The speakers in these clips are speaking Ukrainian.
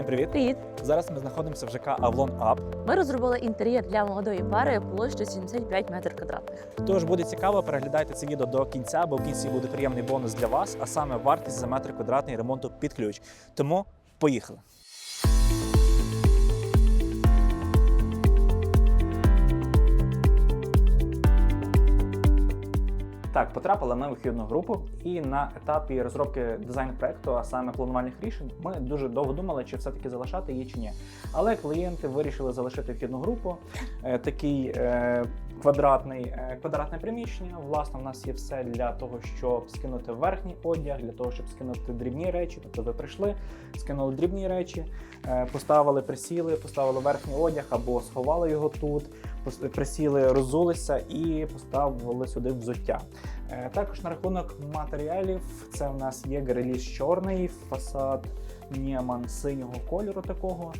Всім привіт! Привіт! Зараз ми знаходимося в ЖК Авлон Ап. Ми розробили інтер'єр для молодої пари площею 75 метрів квадратних. Тож буде цікаво, переглядайте це відео до кінця, бо в кінці буде приємний бонус для вас, а саме вартість за метр квадратний ремонту під ключ. Тому поїхали. Так, потрапили ми в вихідну групу, і на етапі розробки дизайн проекту, а саме планувальних рішень, ми дуже довго думали, чи все-таки залишати її чи ні. Але клієнти вирішили залишити вхідну групу, е, такий е, квадратний, е, квадратне приміщення. Власне, у нас є все для того, щоб скинути верхній одяг, для того, щоб скинути дрібні речі. Тобто ви прийшли, скинули дрібні речі, поставили присіли, поставили верхній одяг або сховали його тут, присіли, розулися і поставили сюди взуття. Е, Також на рахунок матеріалів, це в нас є гриліс чорний, фасад Нєман синього кольору такого.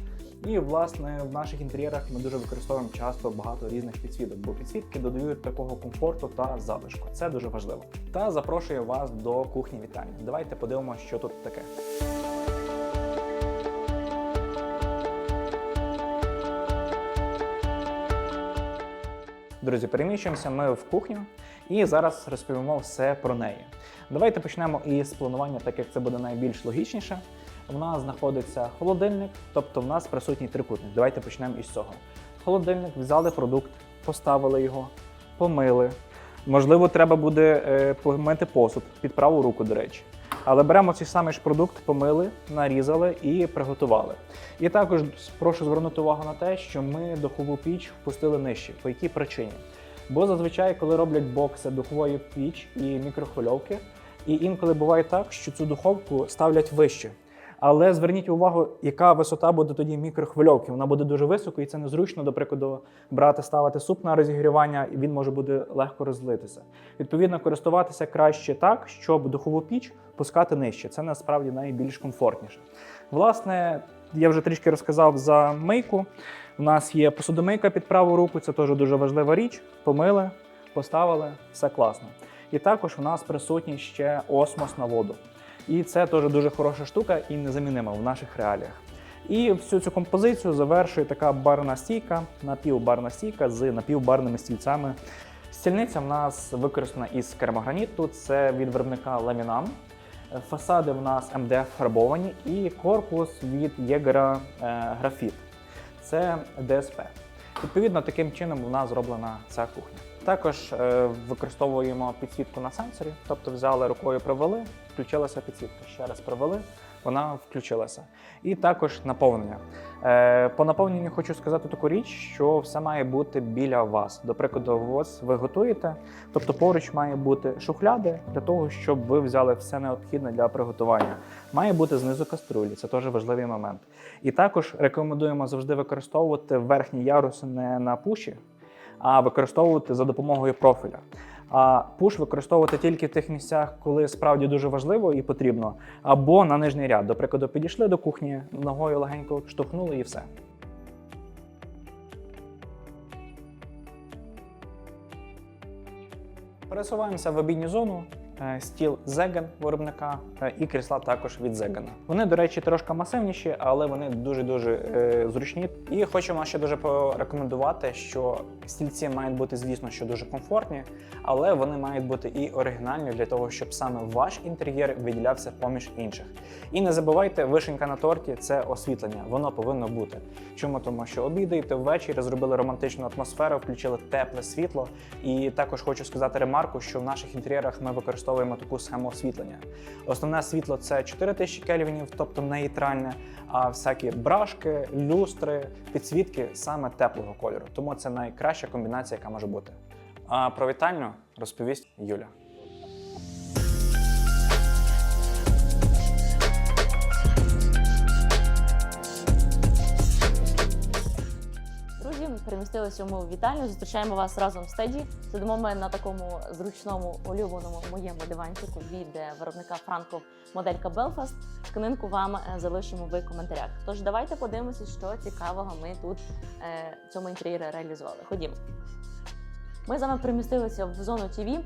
І власне в наших інтер'єрах ми дуже використовуємо часто багато різних підсвіток, бо підсвітки додають такого комфорту та залишку. Це дуже важливо. Та запрошую вас до кухні вітання. Давайте подивимося, що тут таке. Друзі, переміщуємося ми в кухню і зараз розповімо все про неї. Давайте почнемо із планування, так як це буде найбільш логічніше. В нас знаходиться холодильник, тобто в нас присутній трикутник. Давайте почнемо із цього. Холодильник, взяли продукт, поставили його, помили. Можливо, треба буде е, помити посуд під праву руку, до речі. Але беремо цей самий ж продукт, помили, нарізали і приготували. І також прошу звернути увагу на те, що ми духову піч впустили нижче. По якій причині? Бо зазвичай, коли роблять бокси духової піч і мікрохвильовки, і інколи буває так, що цю духовку ставлять вище. Але зверніть увагу, яка висота буде тоді мікрохвильовки. Вона буде дуже високою, і це незручно, до прикладу, брати, ставити суп на розігрівання, і він може буде легко розлитися. Відповідно, користуватися краще так, щоб духову піч пускати нижче. Це насправді найбільш комфортніше. Власне, я вже трішки розказав за мийку. У нас є посудомийка під праву руку, це теж дуже важлива річ. Помили, поставили, все класно. І також у нас присутній ще осмос на воду. І це теж дуже хороша штука і незамінима в наших реаліях. І всю цю композицію завершує така барна стійка, напівбарна стійка з напівбарними стільцями. Стільниця в нас використана із керамограніту, це від виробника Ламінам. Фасади в нас МДФ фарбовані і корпус від Єгера графіт. Це ДСП. Відповідно, таким чином нас зроблена ця кухня. Також е, використовуємо підсвітку на сенсорі, тобто взяли рукою провели, включилася підсвітка. Ще раз провели, вона включилася. І також наповнення. Е, по наповненню хочу сказати таку річ, що все має бути біля вас. До прикладу, ось ви готуєте, тобто поруч має бути шухляди для того, щоб ви взяли все необхідне для приготування. Має бути знизу каструлі, це теж важливий момент. І також рекомендуємо завжди використовувати верхні яруси не на пуші, а використовувати за допомогою профіля. А пуш використовувати тільки в тих місцях, коли справді дуже важливо і потрібно, або на нижній ряд. До прикладу, підійшли до кухні, ногою легенько штовхнули і все. Пересуваємося в обідню зону. Е, Стіл Зеген виробника е, і крісла також від Зегена. Вони, до речі, трошки масивніші, але вони дуже-дуже е, зручні. І хочемо ще дуже порекомендувати, що стільці мають бути, звісно, що дуже комфортні, але вони мають бути і оригінальні для того, щоб саме ваш інтер'єр виділявся поміж інших. І не забувайте, вишенька на торті це освітлення. Воно повинно бути. Чому? Тому що обідаєте ввечері, зробили романтичну атмосферу, включили тепле світло. І також хочу сказати ремарку, що в наших інтер'єрах ми використовуємо таку схему освітлення. Основне світло це 4000 кельвінів, тобто нейтральне, а всякі брашки, люстри, підсвітки саме теплого кольору. Тому це найкраща комбінація, яка може бути. А про вітальню розповість Юля. Перемістилися ми в вітальню. Зустрічаємо вас разом в стеді. Сидимо ми на такому зручному улюбленому моєму диванчику від е, виробника Франко моделька Белфаст. Тканинку вам е, залишимо в коментарях. Тож давайте подивимося, що цікавого ми тут е, в цьому інтер'єрі реалізували. Ходімо. Ми з вами перемістилися в зону ТВ.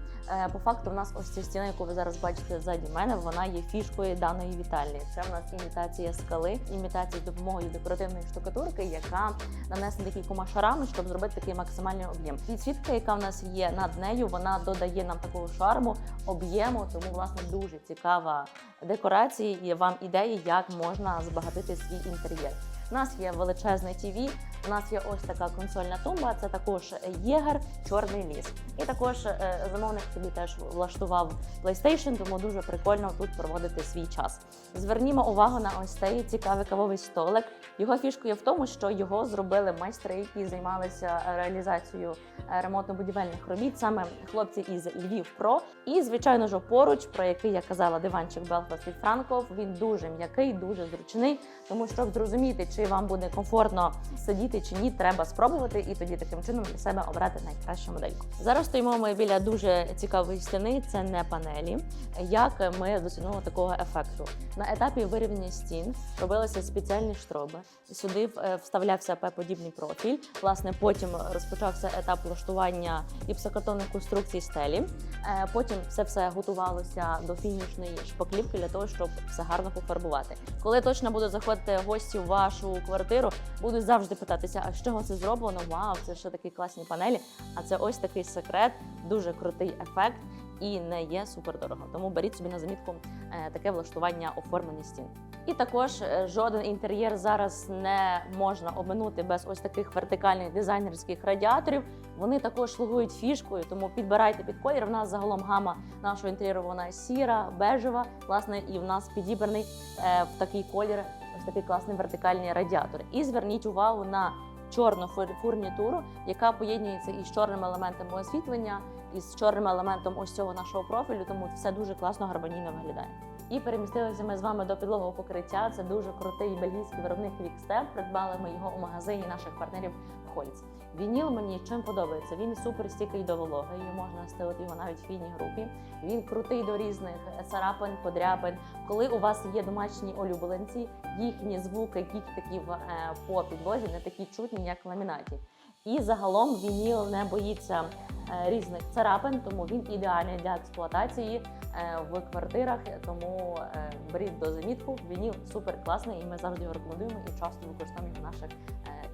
По факту, в нас ось ця стіна, яку ви зараз бачите ззаді мене, вона є фішкою даної вітальні. Це в нас імітація скали, імітація з допомогою декоративної штукатурки, яка нанесена кількома шарами, щоб зробити такий максимальний об'єм. Підсвітка, яка в нас є над нею, вона додає нам такого шарму, об'єму. Тому власне дуже цікава декорація і вам ідеї, як можна збагатити свій інтер'єр. У нас є величезне ТВ, у нас є ось така консольна тумба, це також єгер, чорний ліс. І також е, замовник собі теж влаштував PlayStation, тому дуже прикольно тут проводити свій час. Звернімо увагу на ось цей цікавий кавовий столик. Його фішкою в тому, що його зробили майстри, які займалися реалізацією е, ремонтно-будівельних робіт, саме хлопці із Львів Про. І звичайно ж поруч, про який я казала, диванчик Belfast від Франков. Він дуже м'який, дуже зручний. Тому щоб зрозуміти, чи вам буде комфортно сидіти чи ні, треба спробувати і тоді таким чином для себе обрати найкращу модельку. Зараз стоїмо ми біля дуже цікавої стіни. Це не панелі. Як ми досягнули такого ефекту на етапі вирівняння стін робилися спеціальні штроби. Сюди е, вставлявся П-подібний профіль. Власне, потім розпочався етап влаштування гіпсокартонних конструкцій стелі. Е, Потім це все готувалося до фінішної шпаклівки для того, щоб все гарно пофарбувати. Коли точно будуть заходити гості в вашу квартиру, будуть завжди питатися, а з чого це зроблено? Вау, це ще такі класні панелі. А це ось такий секрет, дуже крутий ефект і не є супердорого. Тому беріть собі на замітку е, таке влаштування оформлення стін. І також е, жоден інтер'єр зараз не можна обминути без ось таких вертикальних дизайнерських радіаторів. Вони також слугують фішкою, тому підбирайте під колір. В нас загалом гама нашого інтер'єру вона сіра, бежева. Власне, і в нас підібраний е, в такий колір ось такий класний вертикальний радіатор. І зверніть увагу на чорну фурнітуру, яка поєднується із чорними елементами освітлення, із чорним елементом ось цього нашого профілю, тому все дуже класно гармонійно виглядає. І перемістилися ми з вами до підлогового покриття. Це дуже крутий бельгійський виробник Quickstep. Придбали ми його у магазині наших партнерів Хольц. Вініл мені чим подобається. Він супер стійкий до вологи. Його можна стелити його навіть в фіній групі. Він крутий до різних царапин, подряпин. Коли у вас є домашні улюбленці, їхні звуки кіктиків е, по підлозі не такі чутні, як в ламінаті. І загалом вініл не боїться е, різних царапин, тому він ідеальний для експлуатації е, в квартирах. Тому е, беріть до замітку. Вініл супер класний, і ми завжди його рекомендуємо і часто використовуємо в наших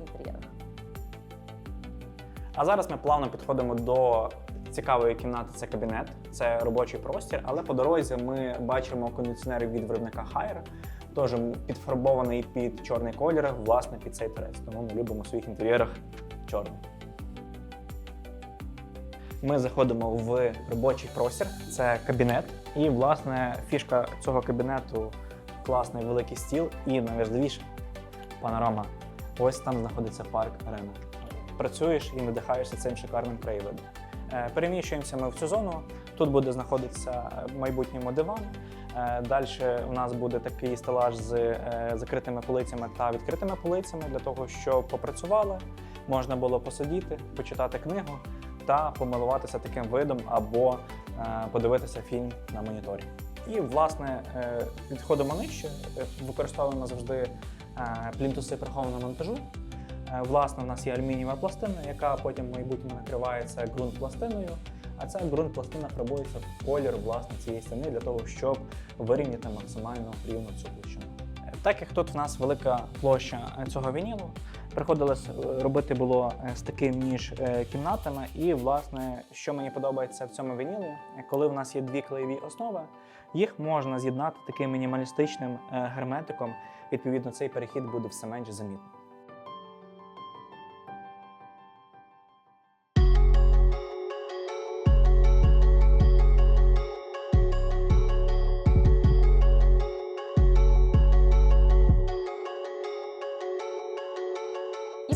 інтер'єрах. А зараз ми плавно підходимо до цікавої кімнати. Це кабінет, це робочий простір. Але по дорозі ми бачимо кондиціонер від виробника Haier, теж підфарбований під чорний колір, власне під цей терець. Тому ми любимо в своїх інтер'єрах чорний. Ми заходимо в робочий простір, це кабінет. І, власне, фішка цього кабінету класний великий стіл і найважливіше панорама. Ось там знаходиться парк арена. Працюєш і надихаєшся цим шикарним краєвидом. Е, Переміщуємося ми в цю зону. Тут буде знаходитися е, майбутньому диван. Далі у нас буде такий стелаж з е, закритими полицями та відкритими полицями для того, щоб попрацювали, можна було посидіти, почитати книгу та помилуватися таким видом або е, подивитися фільм на моніторі. І, власне, е, підходимо нижче, е, використовуємо завжди плінтуси прихованого монтажу. Власне, у нас є алюмінієва пластина, яка потім в майбутньому накривається ґрунт-пластиною. А ця ґрунт-пластина фарбується в колір власне цієї стіни для того, щоб вирівняти максимально рівно цю площину. Так як тут в нас велика площа цього вінілу, приходилось е, робити було е, з таким між е, кімнатами. І, власне, що мені подобається в цьому вінілі, коли в нас є дві клеєві основи, їх можна з'єднати таким мінімалістичним герметиком. Відповідно, цей перехід буде все менш замітний.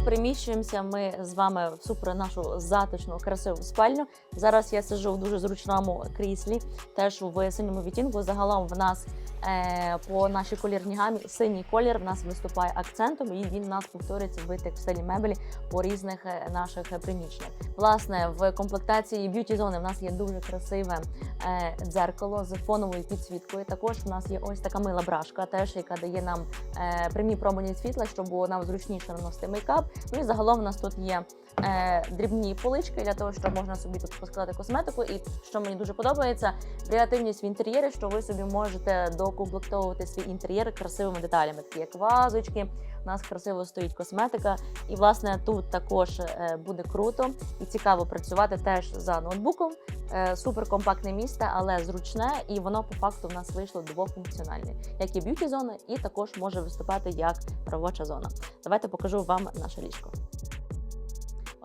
Переміщуємося ми з вами в супер нашу затишну, красиву спальню. Зараз я сижу в дуже зручному кріслі, теж в синьому відтінку. Загалом в нас по нашій колірній гамі синій колір в нас виступає акцентом, і він в нас повторюється в текстилі меблі по різних е, наших е, приміщеннях. Власне, в комплектації б'юті зони в нас є дуже красиве е, дзеркало з фоновою підсвіткою. Також в нас є ось така мила брашка, теж яка дає нам е, прямі промені світла, щоб було нам зручніше наносити мейкап. Ну і загалом у нас тут є е, дрібні полички для того, щоб можна собі тут поскладати косметику. І що мені дуже подобається, креативність в інтер'єрі, що ви собі можете докомплектовувати свій інтер'єр красивими деталями, такі як вазочки. У нас красиво стоїть косметика, і власне тут також е, буде круто і цікаво працювати теж за ноутбуком. Е, Суперкомпактне місце, але зручне, і воно по факту в нас вийшло двофункціональне, як і б'юті зона, і також може виступати як робоча зона. Давайте покажу вам наше ліжко.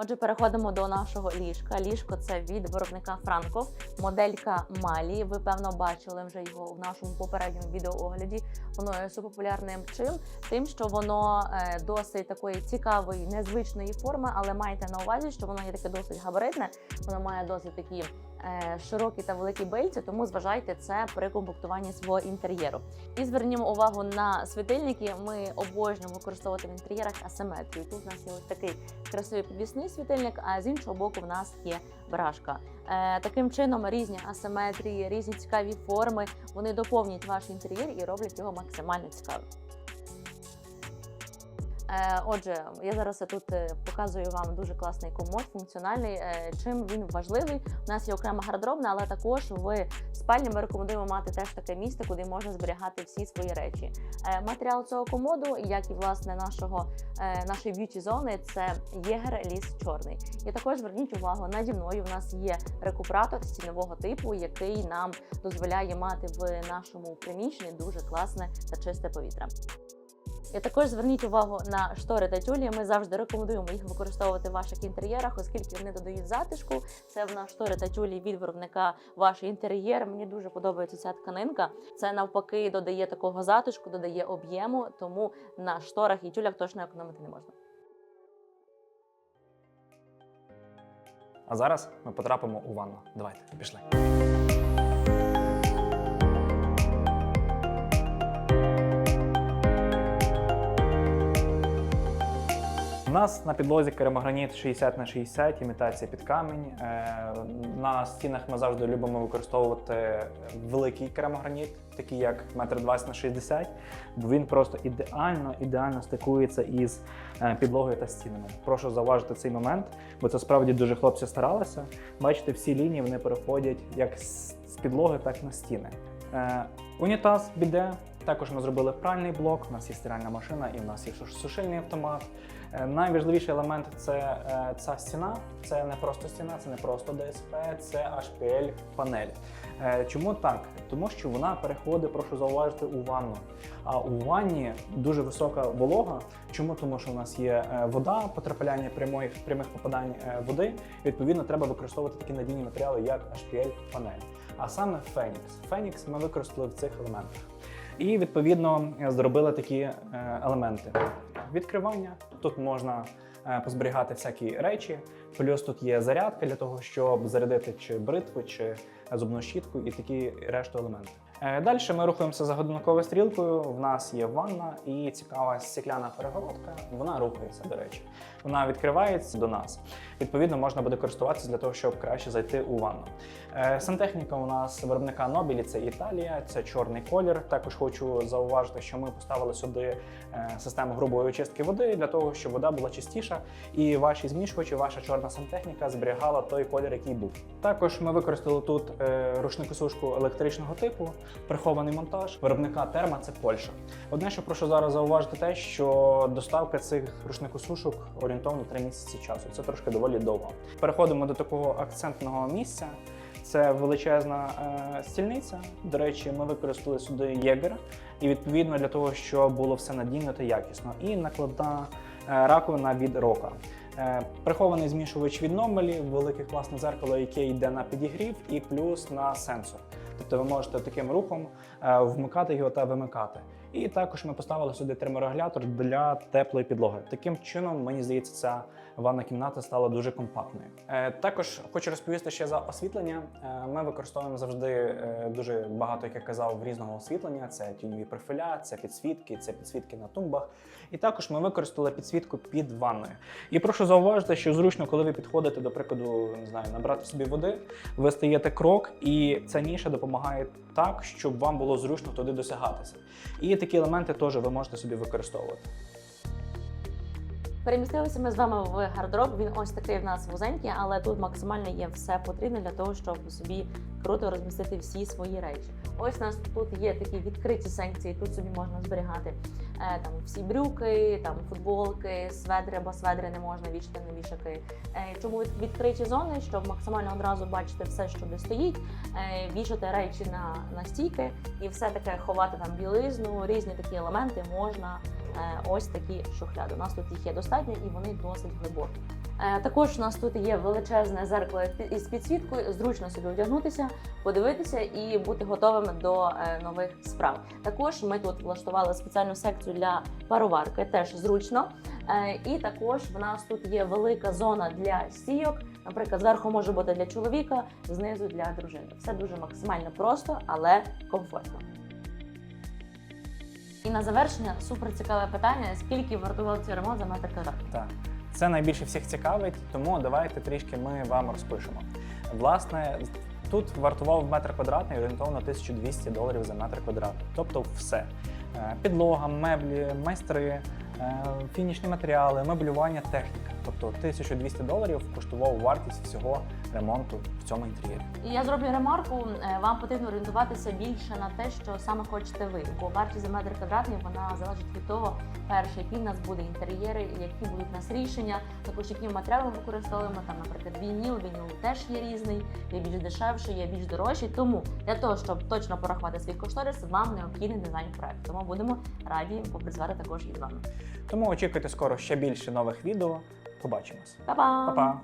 Отже, переходимо до нашого ліжка. Ліжко це від виробника Франко, моделька Малі. Ви певно бачили вже його в нашому попередньому відеоогляді. Воно є супопулярним чим, тим, що воно е, досить такої цікавої, незвичної форми, але майте на увазі, що воно є таке досить габаритне, воно має досить такі. Е, Широкі та великі бельці, тому зважайте це при комплектуванні свого інтер'єру. І звернімо увагу на світильники. Ми обожнюємо використовувати в інтер'єрах асиметрію. Тут у нас є ось такий красивий підвісний світильник, а з іншого боку в нас є брашка. Е, таким чином різні асиметрії, різні цікаві форми вони доповнюють ваш інтер'єр і роблять його максимально цікавим. Е, Отже, я зараз тут е, показую вам дуже класний комод, функціональний. Е, Чим він важливий? У нас є окрема гардеробна, але також в спальні ми рекомендуємо мати теж таке місце, куди можна зберігати всі свої речі. Матеріал цього комоду, як і власне нашого нашої б'юті зони, це єгер ліс чорний. І також зверніть увагу, наді мною в нас є рекуператор стінового типу, який нам дозволяє мати в нашому приміщенні дуже класне та чисте повітря. І також зверніть увагу на штори та тюлі. Ми завжди рекомендуємо їх використовувати в ваших інтер'єрах, оскільки вони додають затишку. Це в нас штори та тюлі від виробника ваш інтер'єр. Мені дуже подобається ця тканинка. Це навпаки додає такого затишку, додає об'єму, тому на шторах і тюлях точно економити не можна. А зараз ми потрапимо у ванну. Давайте, пішли. Нас на підлозі керамограніт 60 на 60, імітація під камінь. Е, На стінах ми завжди любимо використовувати великий керамограніт, такий як 1,20 на 60, бо він просто ідеально, ідеально стикується із е, підлогою та стінами. Прошу зауважити цей момент, бо це справді дуже хлопці старалися. Бачите, всі лінії вони переходять як з підлоги, так і на стіни. Е, Унітаз біде. Також ми зробили пральний блок. У нас є стиральна машина і в нас є сушильний автомат. Е, Найважливіший елемент це е, ця стіна. Це не просто стіна, це не просто ДСП, це HPL панель. Е, Чому так? Тому що вона переходить, прошу зауважити, у ванну. А у ванні дуже висока волога. Чому? Тому що у нас є вода, потрапляння прямої, прямих попадань води. Відповідно, треба використовувати такі надійні матеріали, як HPL панель. А саме Фенікс. Фенікс ми використали в цих елементах. І відповідно зробили такі елементи. Відкривання. Тут можна е, позберігати всякі речі. Плюс тут є зарядка для того, щоб зарядити чи бритву, чи зубну щітку і такі решту елементи. Далі ми рухаємося за годинниковою стрілкою. В нас є ванна і цікава стекляна перегородка. Вона рухається, до речі. Вона відкривається до нас. Відповідно, можна буде користуватися для того, щоб краще зайти у ванну. Е, Сантехніка у нас виробника Нобілі, це Італія, це чорний колір. Також хочу зауважити, що ми поставили сюди е, систему грубої очистки води для того, щоб вода була чистіша, і ваші змішувачі, ваша чорна сантехніка зберігала той колір, який був. Також ми використали тут е, рушникосушку електричного типу, прихований монтаж виробника Терма це Польща. Одне, що прошу зараз зауважити, те, що доставка цих рушникосушок орієнтовно 3 місяці часу. Це трошки доволі довго. Переходимо до такого акцентного місця. Це величезна е, стільниця. До речі, ми використали сюди єгер, і відповідно для того, щоб було все надійно та якісно. І накладна е, раковина від рока. Е, прихований змішувач від Номелі, велике класне зеркало, яке йде на підігрів, і плюс на сенсор. Тобто ви можете таким рухом е, вмикати його та вимикати. І також ми поставили сюди терморегулятор для теплої підлоги. Таким чином, мені здається, ця ванна кімната стала дуже компактною. Е, також хочу розповісти ще за освітлення. Е, ми використовуємо завжди е, дуже багато, як я казав, різного освітлення. Це тіньові профіля, це підсвітки, це підсвітки на тумбах. І також ми використали підсвітку під ванною. І прошу зауважити, що зручно, коли ви підходите, до прикладу, не знаю, набрати собі води, ви стаєте крок, і ця ніша допомагає так, щоб вам було зручно туди досягатися. І такі елементи теж ви можете собі використовувати. Перемістилися ми з вами в гардероб. Він ось такий в нас вузенький, але тут максимально є все потрібне для того, щоб собі круто розмістити всі свої речі. Ось у нас тут є такі відкриті секції. Тут собі можна зберігати е, там всі брюки, там футболки, сведри або сведри не можна вішати на вішаки. Е, чому відкриті зони, щоб максимально одразу бачити все, що де стоїть, е, вішати речі на, на стійки і все таке ховати там білизну, різні такі елементи можна ось такі шухляди. У нас тут їх є достатньо і вони досить глибокі. Е, Також у нас тут є величезне зеркало із підсвіткою, зручно собі одягнутися, подивитися і бути готовим до е, нових справ. Також ми тут влаштували спеціальну секцію для пароварки, теж зручно. Е, І також в нас тут є велика зона для стійок. Наприклад, зверху може бути для чоловіка, знизу для дружини. Все дуже максимально просто, але комфортно. І на завершення супер цікаве питання: скільки вартував цей ремонт за метр квадратний? Так. Це найбільше всіх цікавить, тому давайте трішки ми вам розпишемо. Власне, тут вартував метр квадратний орієнтовно 1200 доларів за метр квадратний. Тобто все. Е, Підлога, меблі, майстри, е, фінішні матеріали, меблювання, техніка. Тобто 1200 доларів коштував вартість всього ремонту в цьому інтер'єрі. І я зроблю ремарку. е, Вам потрібно орієнтуватися більше на те, що саме хочете ви, бо вартість за метр квадратний вона залежить від того, перше, які в нас буде інтер'єри, які будуть у нас рішення, також які матеріали ми використовуємо. Там, наприклад, вініл, вініл теж є різний, є більш дешевший, є більш дорожчий. Тому для того, щоб точно порахувати свій кошторис, вам необхідний дизайн проект. Тому будемо раді попрацювати також із вами. Тому очікуйте скоро ще більше нових відео. Побачимось. Па-па! Па-па!